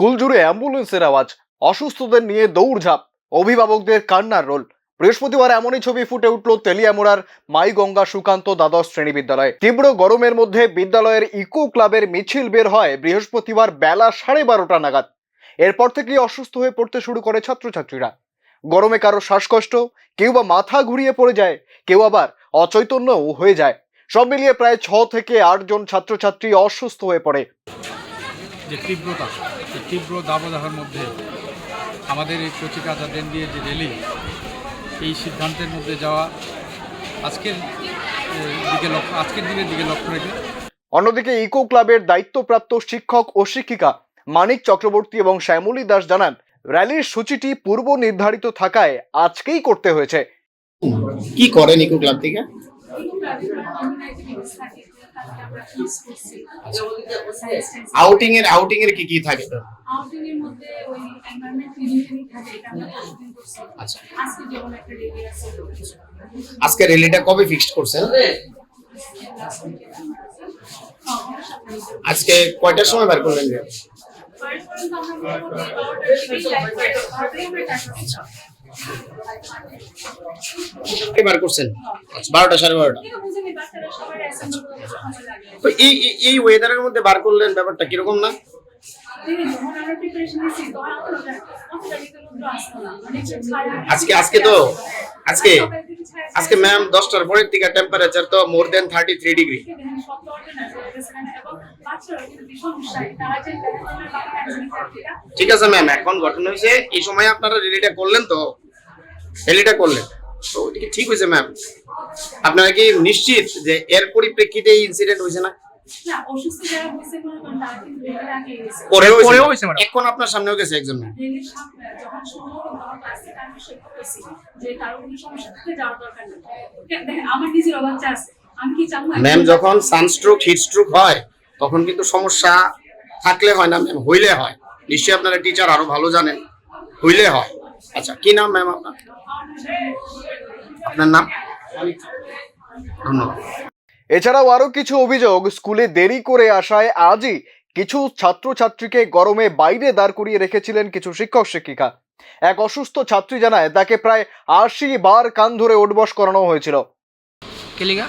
School জুড়ে অ্যাম্বুলেন্সের আওয়াজ, অসুস্থদের নিয়ে দৌড়ঝাঁপ, অভিভাবকদের কান্নার রোল। বৃহস্পতিবার এমনই ছবি ফুটে উঠল তেলিয়ামোড়ার মাই গঙ্গা সুকান্ত দ্বাদশ শ্রেণি বিদ্যালয়ে তীব্র গরমের মধ্যে বিদ্যালয়ের ইকো ক্লাবের মিছিল বের হয় বৃহস্পতিবার বেলা সাড়ে বারোটা নাগাদ। এরপর থেকেই অসুস্থ হয়ে পড়তে শুরু করে ছাত্রছাত্রীরা। গরমে কারও শ্বাসকষ্ট, কেউ বা মাথা ঘুরিয়ে পড়ে যায়, কেউ আবার অচৈতন্যও হয়ে যায়। সব মিলিয়ে প্রায় ছ থেকে আট জন ছাত্রছাত্রী অসুস্থ হয়ে পড়ে। তীব্রতা। তীব্র দাবদাহের মধ্যে আমাদের এই কচিকাচাদের দিয়ে যে র্যালি এই সিদ্ধান্তের মধ্যে যাওয়া আজকের দিকে লক্ষ্য আজকের দিনের দিকে লক্ষ্য রেখে। অন্যদিকে ইকো ক্লাবের দায়িত্বপ্রাপ্ত শিক্ষক ও শিক্ষিকা মানিক চক্রবর্তী এবং শ্যামলী দাস জানান র্যালির সূচিটি পূর্ব নির্ধারিত থাকায় আজকেই করতে হয়েছে। কি করেন ইকো ক্লাব থেকে? আউটিং এর আউটিং এর কি কি থাকে? আউটিং এর মধ্যে ওই এনভায়রনমেন্ট ক্লিনিং থাকে এটা আমরা প্রতিদিন করছি। আচ্ছা। আজকে যেমন একটা রেডি আছে আজকে র্যালিটা কবে ফিক্সড করছেন? আজকে কয়টার সময় বার করলেন রে? কে বার করছেন? আচ্ছা বারোটা, সাড়ে বারোটা। এই, এই- ওয়েদারের মধ্যে বার করলেন ব্যাপারটা কীরকম না? আজকে আজকে তো, আজকে আজকে ম্যাম দশটার পরের থেকে টেম্পারেচার তো more than thirty three degree ঠিক আছে ম্যাম এখন ঘটনা হয়েছে। এই সময় আপনারা রেলিটা করলেন তো? রেলিটা করলেন। তো ওইদিকে ঠিক হয়েছে ম্যাম আপনারা কি নিশ্চিত যে এর পরিপ্রেক্ষিতে এই ইনসিডেন্ট হয়েছে না। এখন আপনার সামনেও গেছে একজন যখন ম্যাম যখন সানস্ট্রোক হিট স্ট্রোক হয় তখন কিন্তু সমস্যা থাকলে হয় না ম্যাম হইলে হয়। নিশ্চয়ই আপনারা টিচার আরও ভালো জানেন হইলে হয়। আচ্ছা কি নাম ম্যাম আপনার? আপনার নাম? ধন্যবাদ। এছাড়াও আরও কিছু অভিযোগ স্কুলে দেরি করে আসায় আজই কিছু ছাত্রছাত্রীকে গরমে বাইরে দাঁড় করিয়ে রেখেছিলেন কিছু শিক্ষক শিক্ষিকা। এক অসুস্থ ছাত্রী জানায় তাকে প্রায় আশি বার কান ধরে ওঠবস করানো হয়েছিল। কেলিগা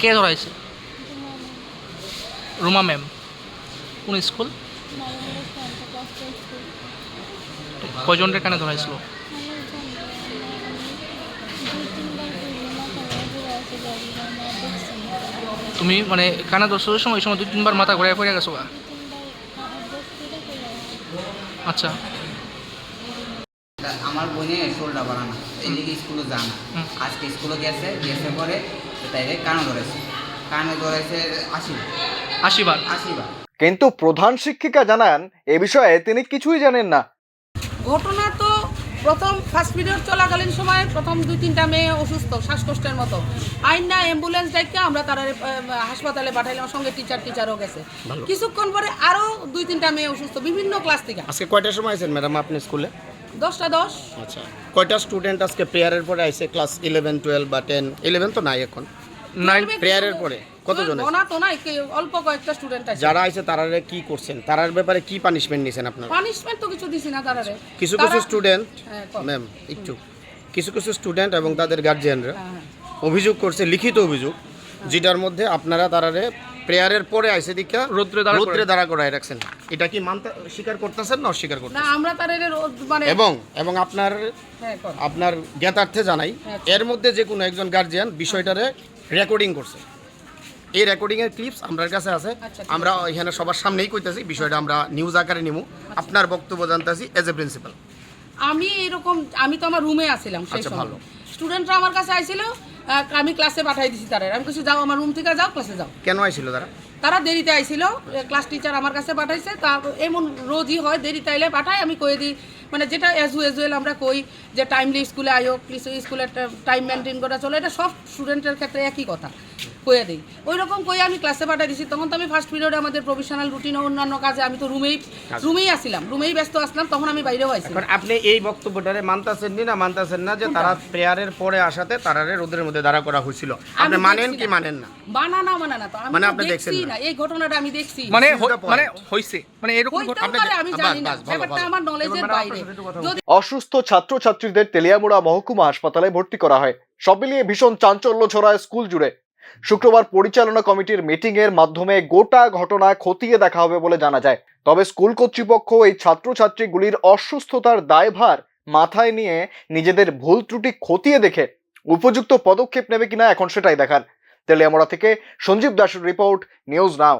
কে ধরাইছে? রুমা ম্যাম। কোন স্কুল? কয়জনের কানে ধরাইছিল? তুমি মানে কানে দর্শকের সময়, ওই সময় দুই তিনবার মাথা ঘুরে পড়ে গেছো? আচ্ছা। আমার বোনের শোলটা বানানো। এই দিকে স্কুলে যান হুম। আজকে স্কুলে গেছে গেছে পরে তাইলে কানে ধরেছে। কানে ধরেছে আশি আশি বার। আশি বার। কিন্তু প্রধান শিক্ষিকা জানান এ বিষয়ে তিনি কিছুই জানেন না। ঘটনা তো প্রথম ফার্স্ট পিরিয়ড চলাকালীন সময় প্রথম দুই তিনটা মেয়ে অসুস্থ শ্বাসকষ্টের মতো। আইন না অ্যাম্বুলেন্স দেখে আমরা তারা হাসপাতালে পাঠাইলাম সঙ্গে টিচার টিচারও গেছে। কিছুক্ষণ পরে আরও দুই তিনটা মেয়ে অসুস্থ বিভিন্ন ক্লাস থেকে। আজকে কয়টার সময় আছেন ম্যাডাম আপনি স্কুলে? দশটা দশ। আচ্ছা কয়টা স্টুডেন্ট আজকে প্রেয়ারের পরে আইছে? ক্লাস ইলেভেন টুয়েলভ বা টেন ইলেভেন তো নাই এখন। নাইন প্রেয়ারের পরে কতজন? ওনা তো নাই অল্প কয়েকটা স্টুডেন্ট আছে। যারা আইছে তারা কি করছেন? তারার ব্যাপারে কি পানিশমেন্ট নিছেন আপনারা? পানিশমেন্ট তো কিছু দিছি না তারারে। কিছু কিছু স্টুডেন্ট হ্যাঁ, ম্যাম একটু। কিছু কিছু স্টুডেন্ট এবং তাদের গার্জিয়ানরা হ্যাঁ, হ্যাঁ। অভিযোগ করছে লিখিত অভিযোগ যেটার মধ্যে আপনারা তারারে প্রেয়ারের পরে আইসে দীক্ষা রৌদ্রে দাঁড়া রৌদ্রে দাঁড়া করায় রাখছেন। এটা কি মানতে স্বীকার করতেছেন না অস্বীকার করতেছেন? না আমরা তারারে রোজ- মানে এবং এবং আপনার হ্যাঁ, আপনার জ্ঞাতার্থে জানাই হ্যাঁ। এর মধ্যে যে কোনো একজন গার্জিয়ান বিষয়টারে রেকর্ডিং করছে। এই রেকর্ডিং এর ক্লিপস আমার কাছে আছে। আচ্ছা, আমরা এখানে সবার সামনেই কইতাছি বিষয়টা আমরা নিউজ আকারে নিমু। আপনার বক্তব্য জানতাছি এজ এ প্রিন্সিপাল আমি এরকম আমি তো আমার রুমে আছিলাম সেই আচ্ছা, সময়। ভালো। স্টুডেন্টরা আমার কাছে আইছিল আমি ক্লাসে পাঠাই দিছি তারা। আমি কিছু যাও আমার রুম থেকে যাও ক্লাসে যাও। কেন আইছিল তারা? তারা দেরিতে আইছিল ক্লাস টিচার আমার কাছে পাঠাইছে তা এমন রোজই হয় দেরিতে আইলে পাঠায় আমি কয়ে দিই মানে যেটা এজ ইউজুয়াল আমরা কই যে টাইমলি স্কুলে আয়ো প্লিজ স্কুলে টাইম মেনটেন করা চলো এটা সব স্টুডেন্টের ক্ষেত্রে একই কথা। কয়ে দিই। ওই রকম কয়ে আমি ক্লাসে পাঠিয়ে দিছি। তখন তো আমি ফার্স্ট পিরিয়ডে আমাদের প্রফেশনাল রুটিন অন্যান্য কাজে আমি তো রুমেই রুমেই আসছিলাম রুমেই ব্যস্ত আসলাম তখন আমি বাইরেও আইছি। এখন আপনি এই বক্তব্যটারে মানতাছেন নি না মানতাছেন না যে তারা প্রেয়ারের পরে আসাতে তারারে রোদের মধ্যে দাঁড়া করা হয়েছিল? আপনি মানেন কি মানেন না? বানা না মানা না তো। আমি মানে আপনি দেখছেন না? এই ঘটনাটা আমি দেখছি। মানে মানে হইছে। মানে এরকম ঘটনা আমি জানি না। ব্যাপারটা আমার নলেজের বাইরে। অসুস্থ ছাত্রছাত্রীদের তেলিয়ামুড়া মহকুমা হাসপাতালে ভর্তি করা হয়। সব মিলিয়ে ভীষণ চাঞ্চল্য ছড়ায় স্কুল জুড়ে। শুক্রবার পরিচালনা কমিটির মিটিং এর মাধ্যমে গোটা ঘটনা খতিয়ে দেখা হবে বলে জানা যায়। তবে স্কুল কর্তৃপক্ষ এই ছাত্রছাত্রীগুলির অসুস্থতার দায়ভার মাথায় নিয়ে নিজেদের ভুল ত্রুটি খতিয়ে দেখে উপযুক্ত পদক্ষেপ নেবে কিনা এখন সেটাই দেখার। তেলিয়ামড়া থেকে সঞ্জীব দাসের রিপোর্ট, নিউজ নাও।